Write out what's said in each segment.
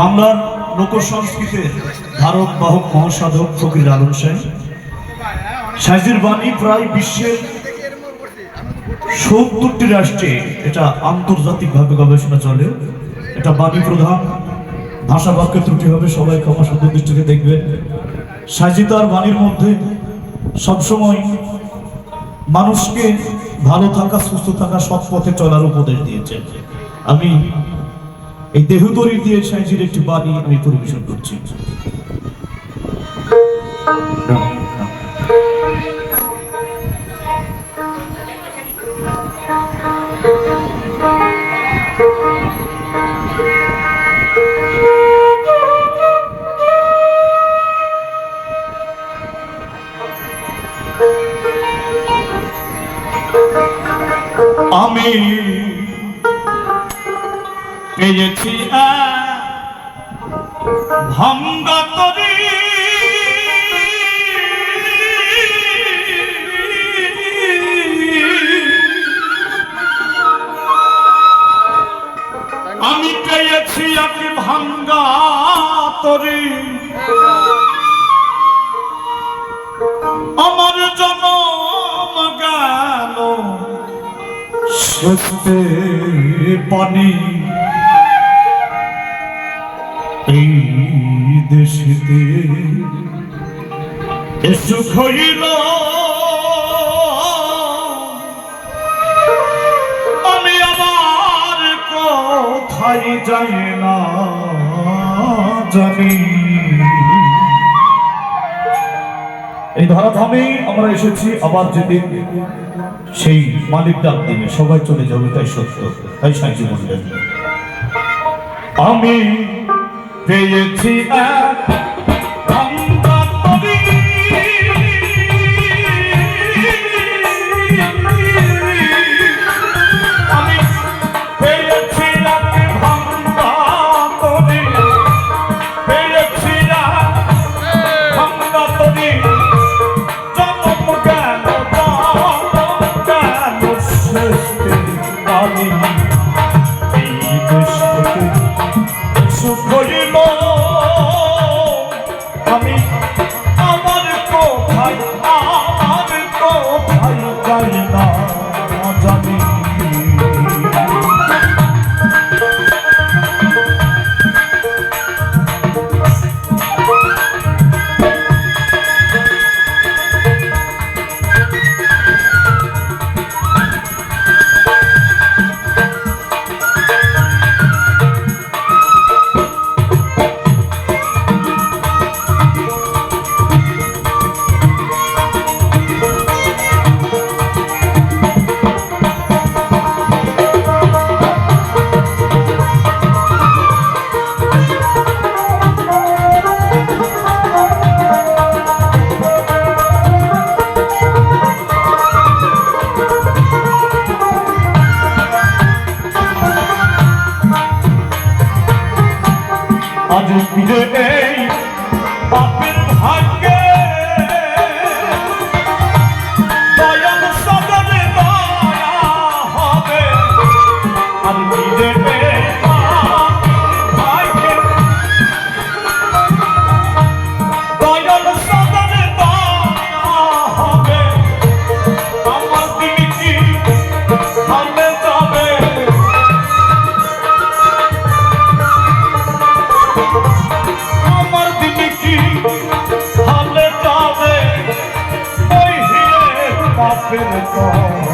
বাংলার লোক সংস্কৃতির ধারক, বাহক, মহাসাধক ফকির আলম সাহেব। সাইজের বাণী প্রায় বিশ্বের সত্তরটি রাষ্ট্রে এটা আন্তর্জাতিকভাবে গবেষণা চলে। এটা বাণী প্রধান। ভাষা বাক্যে ত্রুটি হবে, সবাই ক্ষমা সুন্দর দৃষ্টিতে দেখবেন সাইজি তার বাণীর মধ্যে সবসময় মানুষকে ভালো থাকা, সুস্থ থাকা সৎ পথে চলার উপদেশ দিয়েছে। আমি এই দেহতরি দিয়ে সাইজির একটি বাণী আমি পরিবেশন করছি। পেয়েছি ভাঙ্গা তরি আমি পেয়েছি এক ভাঙ্গা তরি। আমার জনম গেল সত্যে পানি এই দেশেতে সুখ হইল। আমি আমার কোথায় যাই না, জানি। এই ধরাধামে আমরা এসেছি আবার যেদিন সেই মালিক ডাক দিবে সবাই চলে যাবে, তাই সত্য, তাই সাহায্য বললেন আমি পেয়েছি এক আজ ফিরে এই বাপের fall.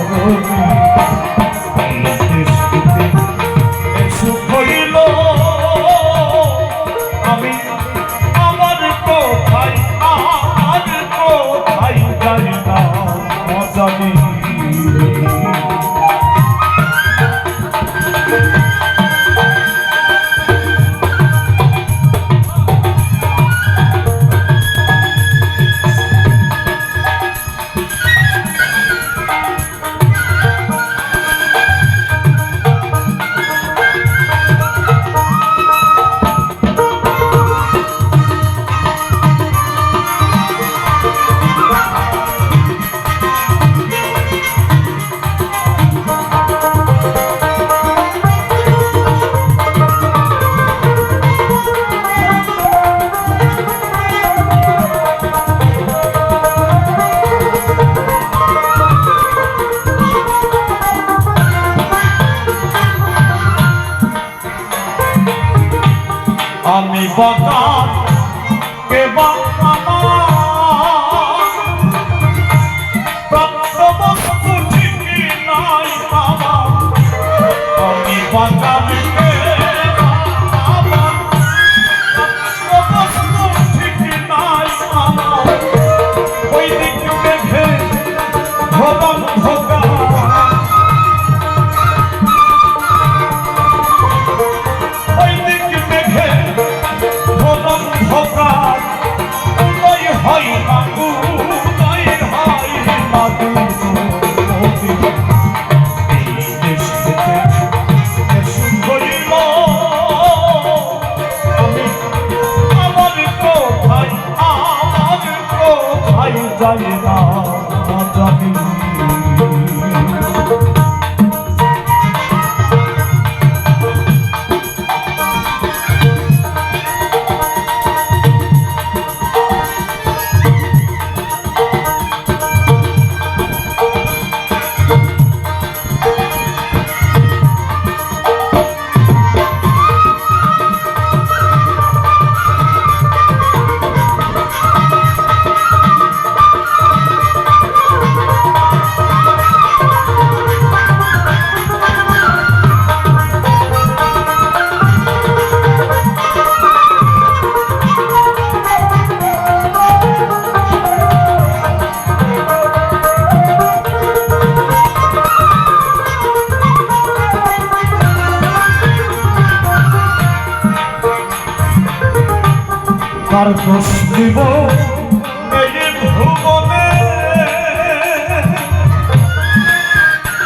কার দোষ দিব।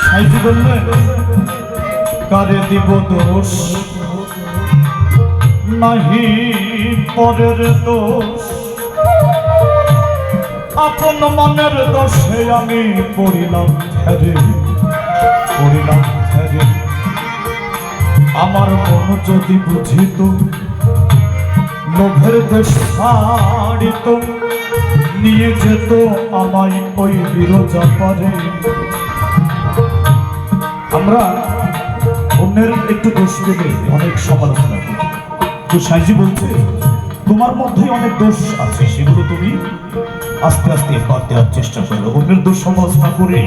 সাইজি বললেন কারে দিব দোষ? নাহি পরের দোষ। আপন মনের দোষে আমি পড়িলাম ঠেরে পড়িলাম ঠেরে। আমার মন যদি বুঝিত ছাড়িত নিয়ে যেত আমায় ওই বিরোজা পারে আমরা অন্যের একটু দোষ পেলে অনেক সমালোচনা তো সাইজি বলছে, তোমার মধ্যে অনেক দোষ আছে, সেগুলো তুমি আস্তে আস্তে বাদ দেওয়ার চেষ্টা করো। অন্যের দোষ সমালোচনা করে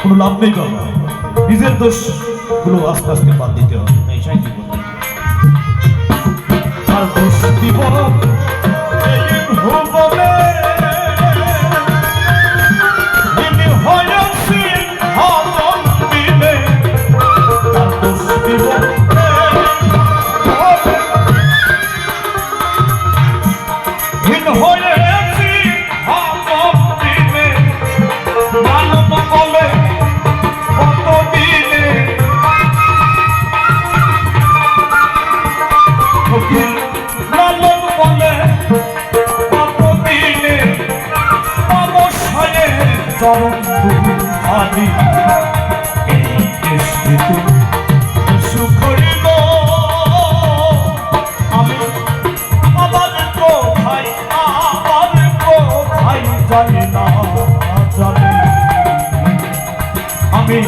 কোনো লাভ নেই বাবা। নিজের দোষগুলো আস্তে আস্তে বাদ দিতে হবে। সাইজি দোষ দিব। এই ভুবনে জানি না জানি আমি